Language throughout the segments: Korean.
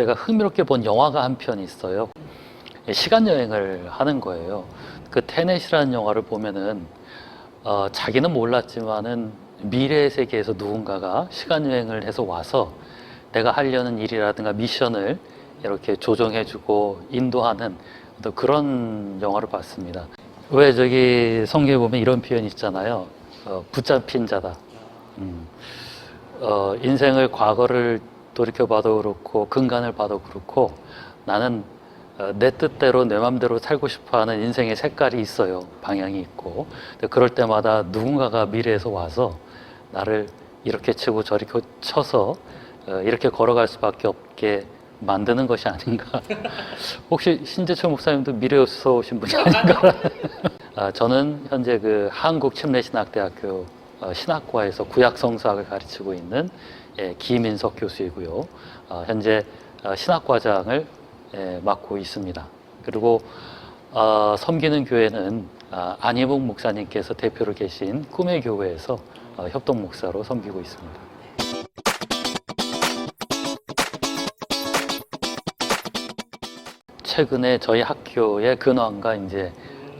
제가 흥미롭게 본 영화가 한 편 있어요. 예, 시간 여행을 하는 거예요. 그 테넷이라는 영화를 보면은 어, 자기는 몰랐지만은 미래의 세계에서 누군가가 시간 여행을 해서 와서 내가 하려는 일이라든가 미션을 이렇게 조정해주고 인도하는 그런 영화를 봤습니다. 왜 저기 성경에 보면 이런 표현이 있잖아요. 어, 붙잡힌 자다. 음. 어, 인생을 과거를 돌이켜봐도 그렇고 근간을 봐도 그렇고 나는 어, 내 뜻대로 내 맘대로 살고 싶어하는 인생의 색깔이 있어요. 방향이 있고. 그럴 때마다 누군가가 미래에서 와서 나를 이렇게 치고 저렇게 쳐서 어, 이렇게 걸어갈 수밖에 없게 만드는 것이 아닌가. 혹시 신재철 목사님도 미래에서 오신 분이 아닌가? 아, 저는 현재 그 한국침례신학대학교 어, 신학과에서 구약성서학을 가르치고 있는 예, 김인석 교수이고요. 어, 현재 어, 신학과장을 예, 맡고 있습니다. 그리고 어, 섬기는 교회는 아, 안희묵 목사님께서 대표로 계신 꿈의 교회에서 어, 협동 목사로 섬기고 있습니다. 최근에 저희 학교의 근황과 이제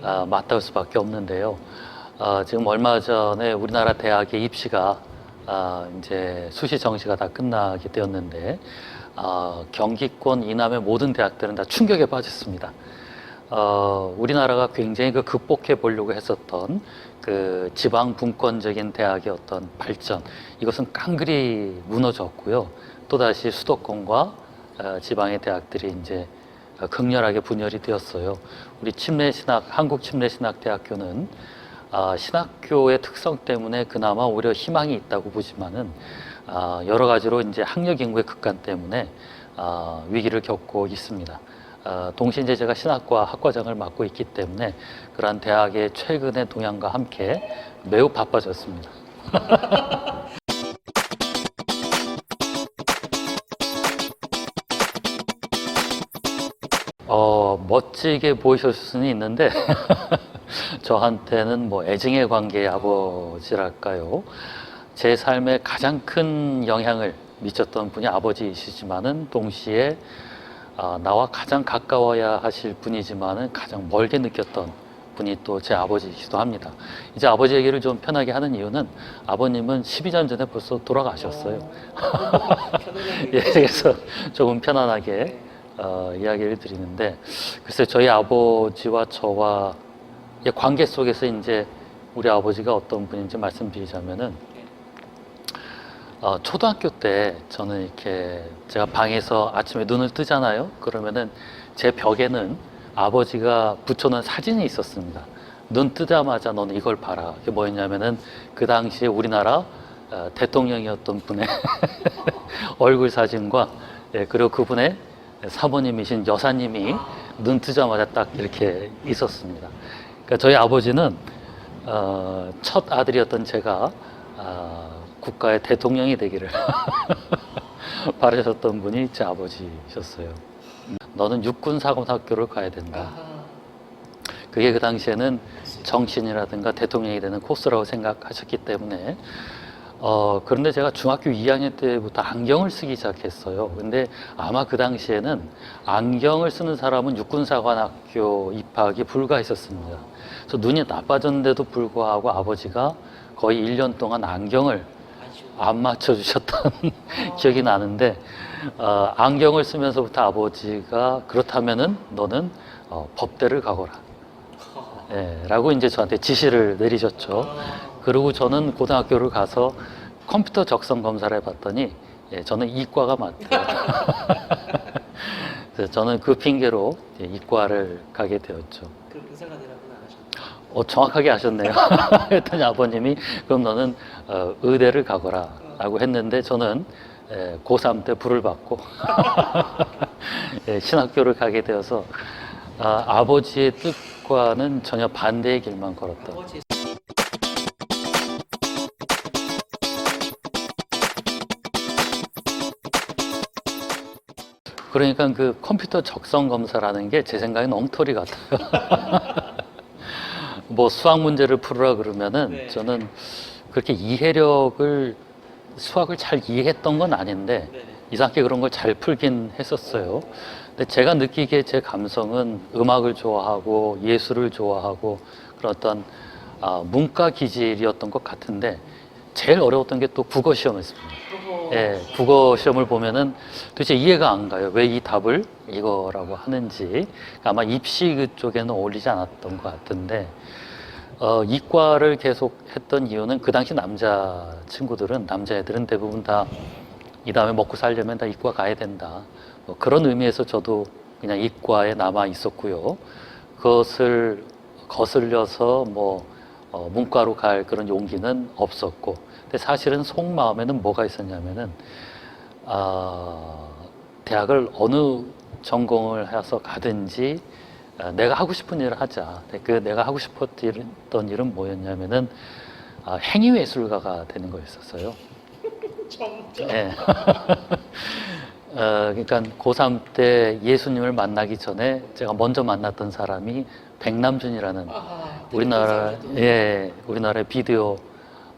아, 맞닿을 수밖에 없는데요. 아, 지금 얼마 전에 우리나라 대학의 입시가 아, 이제 수시 정시가 다 끝나게 되었는데 아, 경기권 이남의 모든 대학들은 다 충격에 빠졌습니다. 어, 우리나라가 굉장히 그 극복해 보려고 했었던 그 지방 분권적인 대학의 어떤 발전 이것은 깡그리 무너졌고요. 또다시 수도권과 어, 지방의 대학들이 이제 어, 극렬하게 분열이 되었어요. 우리 침례신학 한국 침례신학대학교는 아, 신학교의 특성 때문에 그나마 오히려 희망이 있다고 보지만은 아, 여러 가지로 이제 학력 인구의 극한 때문에 아, 위기를 겪고 있습니다. 아, 동시에 이제 제가 신학과 학과장을 맡고 있기 때문에 그러한 대학의 최근의 동향과 함께 매우 바빠졌습니다. 어, 멋지게 보이실 수는 있는데 저한테는 뭐 애증의 관계의 아버지랄까요. 제 삶에 가장 큰 영향을 미쳤던 분이 아버지이시지만은 동시에 아, 나와 가장 가까워야 하실 분이지만은 가장 멀게 느꼈던 분이 또 제 아버지이기도 합니다. 이제 아버지 얘기를 좀 편하게 하는 이유는 아버님은 12년 전에 벌써 돌아가셨어요. 예, 그래서 조금 편안하게 어, 이야기를 드리는데 글쎄 저희 아버지와 저와 의 관계 속에서 이제 우리 아버지가 어떤 분인지 말씀드리자면은 어, 초등학교 때 저는 이렇게 제가 방에서 아침에 눈을 뜨잖아요. 그러면은 제 벽에는 아버지가 붙여놓은 사진이 있었습니다. 눈 뜨자마자 너는 이걸 봐라. 그게 뭐였냐면은 그 당시에 우리나라 어, 대통령이었던 분의 얼굴 사진과 예, 그리고 그분의 사모님이신 여사님이 눈 뜨자마자 딱 이렇게 있었습니다. 그러니까 저희 아버지는 어, 첫 아들이었던 제가 아, 국가의 대통령이 되기를 바라셨던 분이 제 아버지셨어요. 너는 육군사관학교를 가야 된다. 그게 그 당시에는 정신이라든가 대통령이 되는 코스라고 생각하셨기 때문에 어, 그런데 제가 중학교 2학년 때부터 안경을 쓰기 시작했어요. 근데 아마 그 당시에는 안경을 쓰는 사람은 육군사관학교 입학이 불가했었습니다. 그래서 눈이 나빠졌는데도 불구하고 아버지가 거의 1년 동안 안경을 안 맞춰주셨던 기억이 나는데, 어, 안경을 쓰면서부터 아버지가 그렇다면은 너는 어, 법대를 가거라. 예, 라고 이제 저한테 지시를 내리셨죠. 그리고 저는 고등학교를 가서 컴퓨터 적성 검사를 해봤더니 예, 저는 이과가 맞대요. 그래서 저는 그 핑계로 이제 이과를 가게 되었죠. 그럼 의사가 되라고는 안 하셨나요? 어, 정확하게 아셨네요. 했더니 아버님이 그럼 너는 어, 의대를 가거라 라고 했는데 저는 예, 고3 때 불을 받고 예, 신학교를 가게 되어서 아, 아버지의 뜻 과는 전혀 반대의 길만 아버지 그러니까 그 컴퓨터 적성 검사라는 게 제 생각엔 엉터리 같아요. 뭐 수학 문제를 풀으라 그러면은 네. 저는 그렇게 이해력을 수학을 잘 이해했던 건 아닌데 네네. 이상하게 그런 걸 잘 풀긴 했었어요. 제가 느끼기에 제 감성은 음악을 좋아하고 예술을 좋아하고 그런 어떤 아, 문과 기질이었던 것 같은데 제일 어려웠던 게 또 국어 시험이었습니다. 예, 국어 시험을 보면은 도대체 이해가 안 가요. 왜 이 답을 이거라고 하는지. 아마 입시 그쪽에는 어울리지 않았던 것 같은데, 어, 이과를 계속 했던 이유는 그 당시 남자 친구들은, 남자애들은 대부분 다 이 다음에 먹고 살려면 다 이과 가야 된다. 뭐 그런 의미에서 저도 그냥 이과에 남아 있었고요. 그것을 거슬려서 뭐 어, 문과로 갈 그런 용기는 없었고, 근데 사실은 속마음에는 뭐가 있었냐면은 아, 대학을 어느 전공을 해서 가든지 아, 내가 하고 싶은 일을 하자. 그 내가 하고 싶었던 일은 뭐였냐면은 아, 행위예술가가 되는 거였었어요. 점점. 예. 어, 그러니까 고3 때 예수님을 만나기 전에 제가 먼저 만났던 사람이 백남준이라는 아하, 우리나라. 예 우리나라의 비디오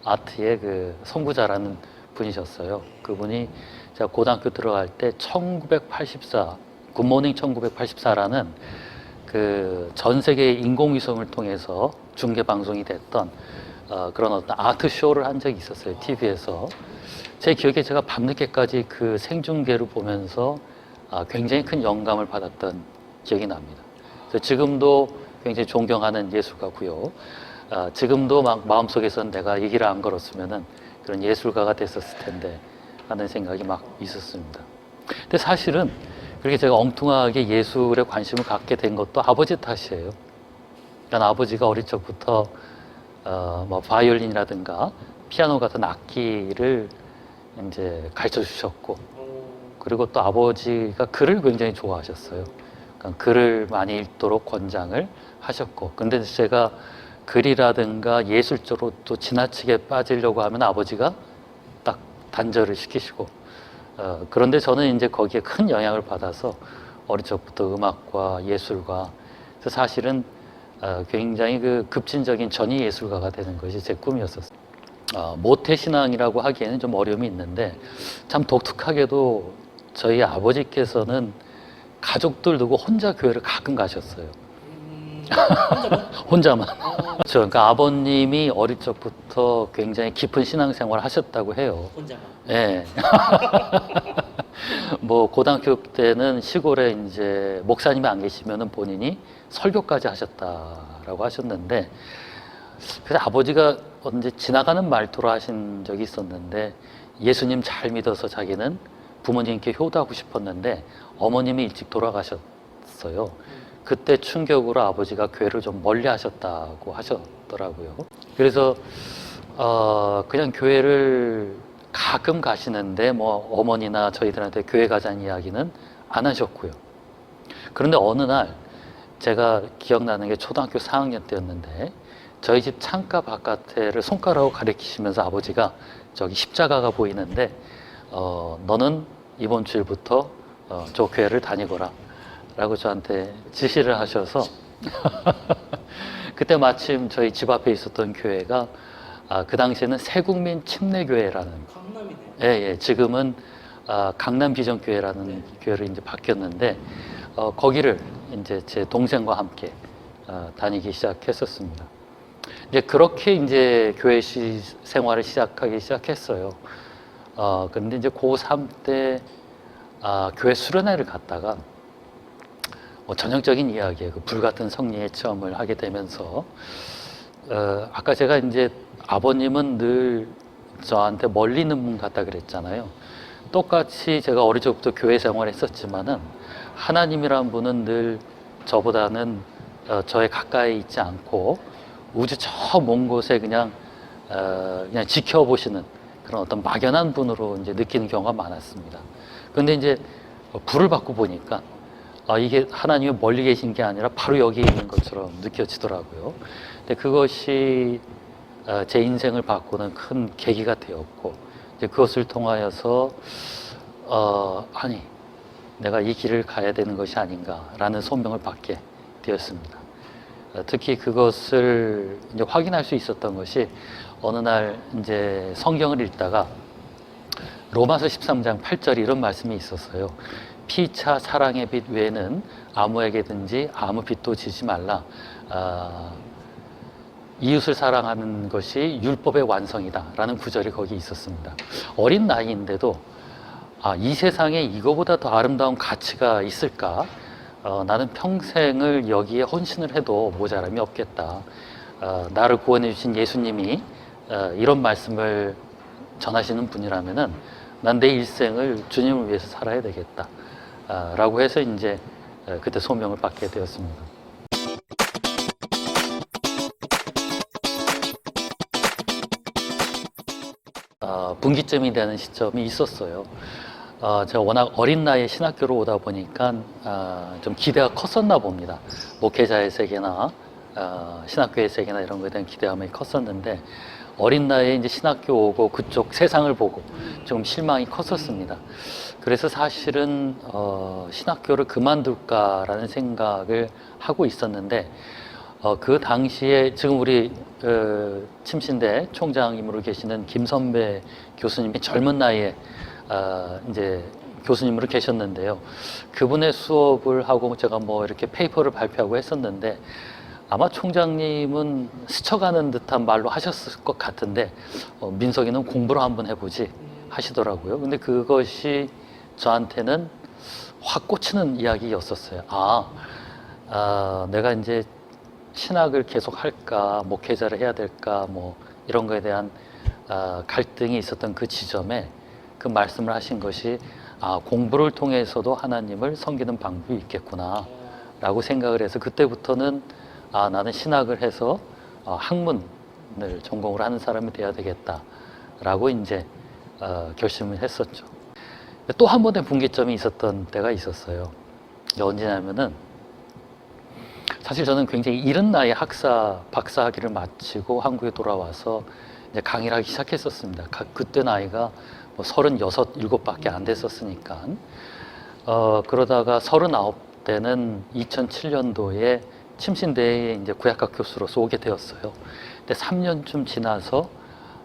아트의 그 선구자라는 분이셨어요. 그분이 제가 고등학교 들어갈 때 1984 굿모닝 1984라는 그 전 세계 인공위성을 통해서 중계 방송이 됐던 어, 그런 어떤 아트 쇼를 한 적이 있었어요. TV에서 제 기억에 제가 밤늦게까지 그 생중계를 보면서 아, 굉장히 큰 영감을 받았던 기억이 납니다. 지금도 굉장히 존경하는 예술가고요. 아, 지금도 막 마음속에선 내가 이 길을 안 걸었으면은 그런 예술가가 됐었을 텐데 하는 생각이 막 있었습니다. 근데 사실은 그렇게 제가 엉뚱하게 예술에 관심을 갖게 된 것도 아버지 탓이에요. 그러니까 아버지가 어릴 적부터 어, 뭐 바이올린이라든가 피아노 같은 악기를 이제 가르쳐 주셨고 어, 그리고 또 아버지가 글을 굉장히 좋아하셨어요. 그러니까 글을 많이 읽도록 권장을 하셨고 근데 제가 글이라든가 예술 쪽으로 또 지나치게 빠지려고 하면 아버지가 딱 단절을 시키시고 어, 그런데 저는 이제 거기에 큰 영향을 받아서 어릴 적부터 음악과 예술과 사실은 어, 굉장히 그 급진적인 전위 예술가가 되는 것이 제 꿈이었었어요. 어, 모태신앙이라고 하기에는 좀 어려움이 있는데 참 독특하게도 저희 아버지께서는 가족들 두고 혼자 교회를 가끔 가셨어요. 음, 혼자만? 어, 그렇죠. 그러니까 아버님이 어릴 적부터 굉장히 깊은 신앙생활을 하셨다고 해요. 혼자만. 예. 뭐 고등학교 때는 시골에 이제 목사님이 안 계시면은 본인이 설교까지 하셨다라고 하셨는데 그래서 아버지가 언제 지나가는 말투로 하신 적이 있었는데 예수님 잘 믿어서 자기는 부모님께 효도하고 싶었는데 어머님이 일찍 돌아가셨어요. 그때 충격으로 아버지가 교회를 좀 멀리 하셨다고 하셨더라고요. 그래서 어, 그냥 교회를 가끔 가시는데 뭐 어머니나 저희들한테 교회 가자는 이야기는 안 하셨고요. 그런데 어느 날 제가 기억나는 게 초등학교 4학년 때였는데 저희 집 창가 바깥에를 손가락으로 가리키시면서 아버지가 저기 십자가가 보이는데 어, 너는 이번 주일부터 어, 저 교회를 다니거라 라고 저한테 지시를 하셔서 그때 마침 저희 집 앞에 있었던 교회가 아, 그 당시에는 새국민 침례교회라는. 예, 예. 지금은 아, 강남 비전교회라는 교회로 이제 바뀌었는데 어, 거기를 이제 제 동생과 함께 어, 다니기 시작했었습니다. 이제 그렇게 이제 교회 시, 생활을 시작하기 시작했어요. 어, 근데 이제 고3 때 아, 교회 수련회를 갔다가 뭐 전형적인 이야기예요. 그 불같은 성리의 체험을 하게 되면서 어, 아까 제가 이제 아버님은 늘 저한테 멀리 있는 분 같다 그랬잖아요. 똑같이 제가 어릴 적부터 교회 생활을 했었지만은 하나님이란 분은 늘 저보다는 어, 저에 가까이 있지 않고 우주 저 먼 곳에 그냥 어, 그냥 지켜보시는 그런 어떤 막연한 분으로 이제 느끼는 경우가 많았습니다. 그런데 이제 불을 받고 보니까 아, 이게 하나님이 멀리 계신 게 아니라 바로 여기 있는 것처럼 느껴지더라고요. 근데 그것이 어, 제 인생을 바꾸는 큰 계기가 되었고, 이제 그것을 통하여서, 어, 아니, 내가 이 길을 가야 되는 것이 아닌가라는 소명을 받게 되었습니다. 어, 특히 그것을 이제 확인할 수 있었던 것이 어느 날 이제 성경을 읽다가 로마서 13장 8절 이런 말씀이 있었어요. 피차 사랑의 빛 외에는 아무에게든지 아무 빛도 지지 말라. 아, 이웃을 사랑하는 것이 율법의 완성이다 라는 구절이 거기 있었습니다. 어린 나이인데도 아, 이 세상에 이거보다 더 아름다운 가치가 있을까? 어, 나는 평생을 여기에 헌신을 해도 모자람이 없겠다. 어, 나를 구원해 주신 예수님이 어, 이런 말씀을 전하시는 분이라면은 난 내 일생을 주님을 위해서 살아야 되겠다. 아, 라고 해서 이제 어, 그때 소명을 받게 되었습니다. 어, 분기점이 되는 시점이 있었어요. 어, 제가 워낙 어린 나이에 신학교로 오다 보니까 어, 좀 기대가 컸었나 봅니다. 목회자의 세계나 어, 신학교의 세계나 이런 거에 대한 기대감이 컸었는데 어린 나이에 이제 신학교 오고 그쪽 세상을 보고 좀 실망이 컸었습니다. 그래서 사실은 어, 신학교를 그만둘까라는 생각을 하고 있었는데 어, 그 당시에 지금 우리 어, 침신대 총장님으로 계시는 김선배 교수님이 젊은 나이에 어, 이제 교수님으로 계셨는데요. 그분의 수업을 하고 제가 뭐 이렇게 페이퍼를 발표하고 했었는데 아마 총장님은 스쳐가는 듯한 말로 하셨을 것 같은데 어, 민석이는 공부를 한번 해보지 하시더라고요. 근데 그것이 저한테는 확 꽂히는 이야기였었어요. 아, 아 내가 이제 신학을 계속 할까, 목회자를 해야 될까, 뭐 이런 거에 대한 아, 갈등이 있었던 그 지점에 그 말씀을 하신 것이 아, 공부를 통해서도 하나님을 섬기는 방법이 있겠구나. 라고 생각을 해서 그때부터는 아, 나는 신학을 해서 어, 학문을 전공을 하는 사람이 돼야 되겠다. 라고 이제 어, 결심을 했었죠. 또 한 번의 분기점이 있었던 때가 있었어요. 언제냐면은 사실 저는 굉장히 이른 나이에 학사, 박사 학위를 마치고 한국에 돌아와서 이제 강의를 하기 시작했었습니다. 가- 그때 나이가 뭐 36, 7밖에 안 됐었으니까. 어, 그러다가 39 때는 2007년도에 침신대에 이제 구약학 교수로서 오게 되었어요. 근데 3년쯤 지나서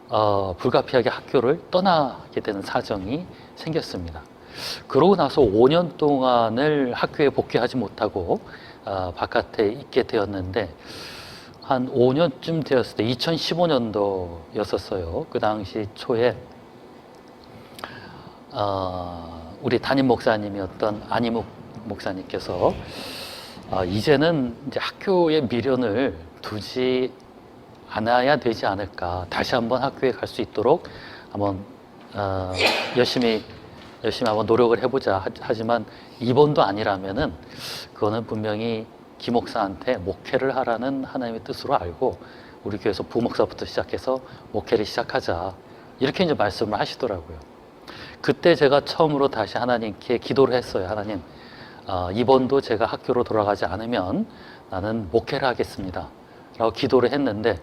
어, 불가피하게 학교를 떠나게 되는 사정이 생겼습니다. 그러고 나서 5년 동안을 학교에 복귀하지 못하고 어, 바깥에 있게 되었는데 한 5년쯤 되었을 때 2015년도였었어요. 그 당시 초에 어, 우리 담임 목사님이었던 안희묵 목사님께서 어, 이제는 이제 학교에 미련을 두지 않아야 되지 않을까. 다시 한번 학교에 갈 수 있도록 한번 어, 열심히 열심히 한번 노력을 해보자. 하- 하지만 이번도 아니라면은 그거는 분명히 김 목사한테 목회를 하라는 하나님의 뜻으로 알고 우리 교회에서 부목사부터 시작해서 목회를 시작하자. 이렇게 이제 말씀을 하시더라고요. 그때 제가 처음으로 다시 하나님께 기도를 했어요. 하나님, 어, 이번도 제가 학교로 돌아가지 않으면 나는 목회를 하겠습니다. 라고 기도를 했는데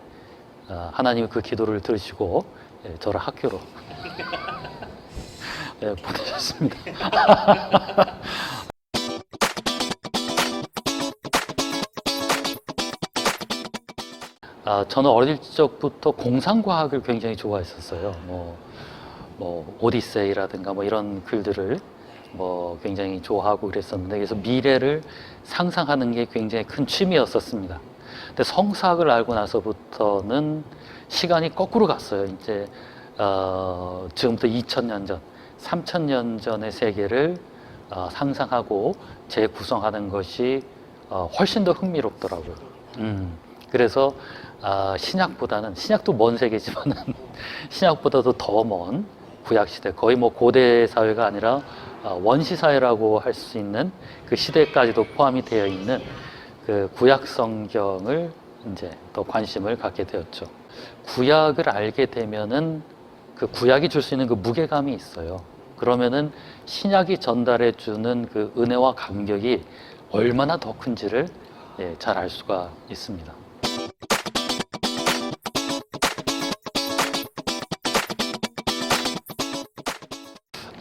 어, 하나님이 그 기도를 들으시고 예, 저를 학교로 예, 보내셨습니다. 아, 저는 어릴 적부터 공상과학을 굉장히 좋아했었어요. 뭐, 뭐 오디세이라든가 뭐 이런 글들을 뭐 굉장히 좋아하고 그랬었는데 그래서 미래를 상상하는 게 굉장히 큰 취미였었습니다. 근데 성사학을 알고 나서부터는 시간이 거꾸로 갔어요. 이제 어, 지금부터 2000년 전, 3000년 전의 세계를 어, 상상하고 재구성하는 것이 어, 훨씬 더 흥미롭더라고요. 음, 그래서 아, 신약보다는 신약도 먼 세계지만은 신약보다도 더먼 구약 시대 거의 뭐 고대 사회가 아니라 어, 원시 사회라고 할 수 있는 그 시대까지도 포함이 되어 있는 그 구약 성경을 이제 더 관심을 갖게 되었죠. 구약을 알게 되면은 그 구약이 줄 수 있는 그 무게감이 있어요. 그러면은 신약이 전달해 주는 그 은혜와 감격이 얼마나 더 큰지를 예, 잘 알 수가 있습니다.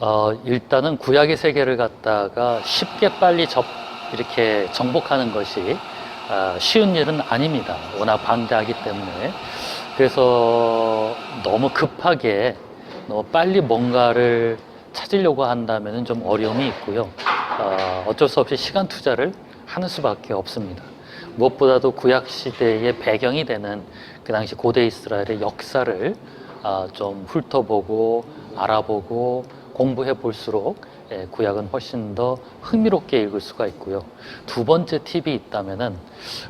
어, 일단은 구약의 세계를 갖다가 쉽게 빨리 접, 이렇게 정복하는 것이 아, 쉬운 일은 아닙니다. 워낙 방대하기 때문에. 그래서 너무 급하게 너무 빨리 뭔가를 찾으려고 한다면 좀 어려움이 있고요. 어, 어쩔 수 없이 시간 투자를 하는 수밖에 없습니다. 무엇보다도 구약 시대의 배경이 되는 그 당시 고대 이스라엘의 역사를 아, 좀 훑어보고 알아보고 공부해 볼수록 예, 구약은 훨씬 더 흥미롭게 읽을 수가 있고요. 두 번째 팁이 있다면은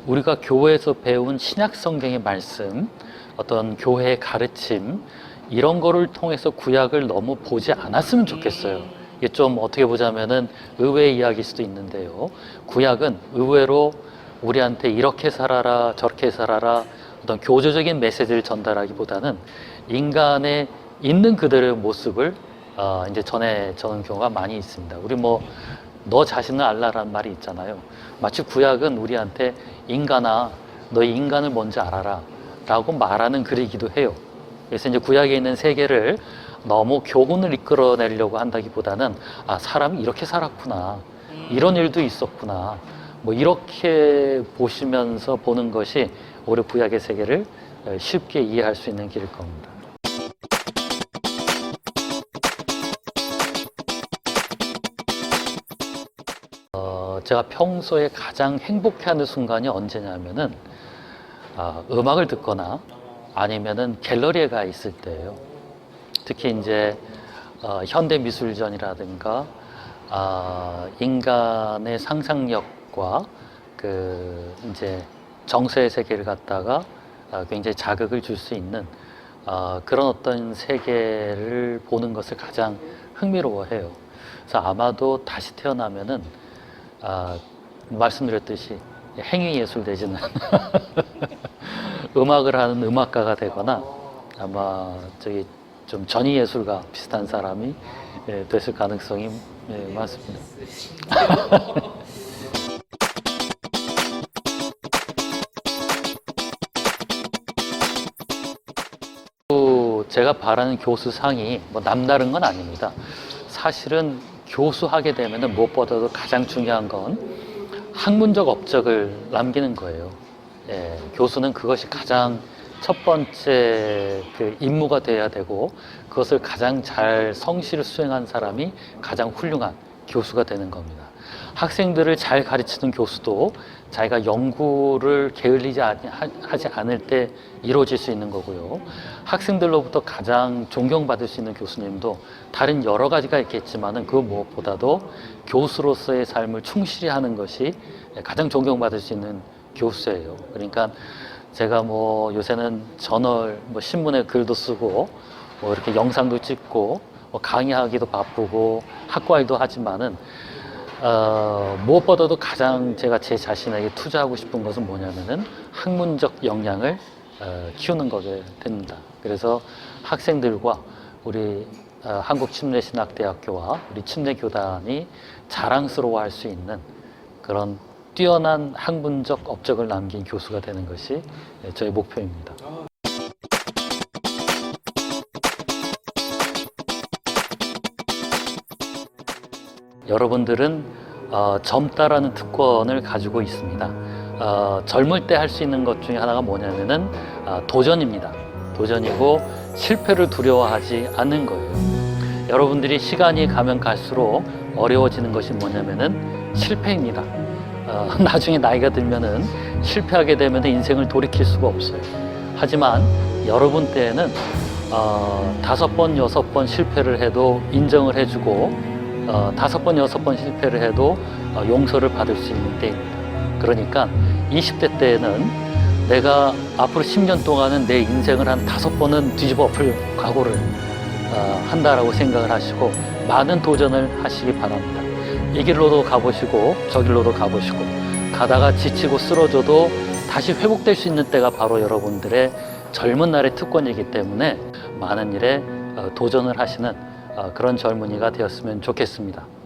우리가 교회에서 배운 신약 성경의 말씀, 어떤 교회의 가르침 이런 거를 통해서 구약을 너무 보지 않았으면 좋겠어요. 이게 좀 어떻게 보자면은 의외의 이야기일 수도 있는데요. 구약은 의외로 우리한테 이렇게 살아라 저렇게 살아라 어떤 교조적인 메시지를 전달하기보다는 인간의 있는 그들의 모습을 어, 이제 전해주는 경우가 많이 있습니다. 우리 뭐 너 자신을 알라라는 말이 있잖아요. 마치 구약은 우리한테 인간아 너희 인간을 먼저 알아라 라고 말하는 글이기도 해요. 그래서 이제 구약에 있는 세계를 너무 교훈을 이끌어내려고 한다기보다는 아 사람이 이렇게 살았구나 이런 일도 있었구나 뭐 이렇게 보시면서 보는 것이 오히려 구약의 세계를 쉽게 이해할 수 있는 길일 겁니다. 제가 평소에 가장 행복해하는 순간이 언제냐면은 아, 음악을 듣거나 아니면은 갤러리에 가 있을 때예요. 특히 이제 어, 현대 미술전이라든가 아, 인간의 상상력과 그 이제 정서의 세계를 갖다가 아, 굉장히 자극을 줄 수 있는 아, 그런 어떤 세계를 보는 것을 가장 흥미로워해요. 그래서 아마도 다시 태어나면은 아, 말씀드렸듯이 행위 예술 되지는 음악을 하는 음악가가 되거나 아마 저기 좀 전위 예술가 비슷한 사람이 예, 됐을 가능성이 예, 많습니다. 또 제가 바라는 교수상이 뭐 남다른 건 아닙니다. 사실은 교수하게 되면 무엇보다도 가장 중요한 건 학문적 업적을 남기는 거예요. 예, 교수는 그것이 가장 첫 번째 그 임무가 돼야 되고 그것을 가장 잘 성실히 수행한 사람이 가장 훌륭한 교수가 되는 겁니다. 학생들을 잘 가르치는 교수도 자기가 연구를 게을리지 하지 않을 때 이루어질 수 있는 거고요. 학생들로부터 가장 존경받을 수 있는 교수님도 다른 여러 가지가 있겠지만은 그 무엇보다도 교수로서의 삶을 충실히 하는 것이 가장 존경받을 수 있는 교수예요. 그러니까 제가 뭐 요새는 저널, 뭐 신문에 글도 쓰고 뭐 이렇게 영상도 찍고 뭐 강의하기도 바쁘고 학과 일도 하지만은 어, 무엇보다도 가장 제가 제 자신에게 투자하고 싶은 것은 뭐냐면은 학문적 역량을 어, 키우는 거게 됩니다. 그래서 학생들과 우리 어, 한국침례신학대학교와 우리 침례교단이 자랑스러워할 수 있는 그런 뛰어난 학문적 업적을 남긴 교수가 되는 것이 저의 목표입니다. 여러분들은 어, 젊다라는 특권을 가지고 있습니다. 어, 젊을 때 할 수 있는 것 중에 하나가 뭐냐면은 어, 도전입니다. 도전이고 실패를 두려워하지 않는 거예요. 여러분들이 시간이 가면 갈수록 어려워지는 것이 뭐냐면은 실패입니다. 어, 나중에 나이가 들면은 실패하게 되면 인생을 돌이킬 수가 없어요. 하지만 여러분 때에는 어, 다섯 번, 여섯 번 실패를 해도 인정을 해주고 어, 다섯 번, 여섯 번 실패를 해도 어, 용서를 받을 수 있는 때입니다. 그러니까 20대 때에는 내가 앞으로 10년 동안은 내 인생을 한 다섯 번은 뒤집어 엎을 각오를 어, 한다라고 생각을 하시고 많은 도전을 하시기 바랍니다. 이 길로도 가보시고 저 길로도 가보시고 가다가 지치고 쓰러져도 다시 회복될 수 있는 때가 바로 여러분들의 젊은 날의 특권이기 때문에 많은 일에 어, 도전을 하시는 어, 그런 젊은이가 되었으면 좋겠습니다.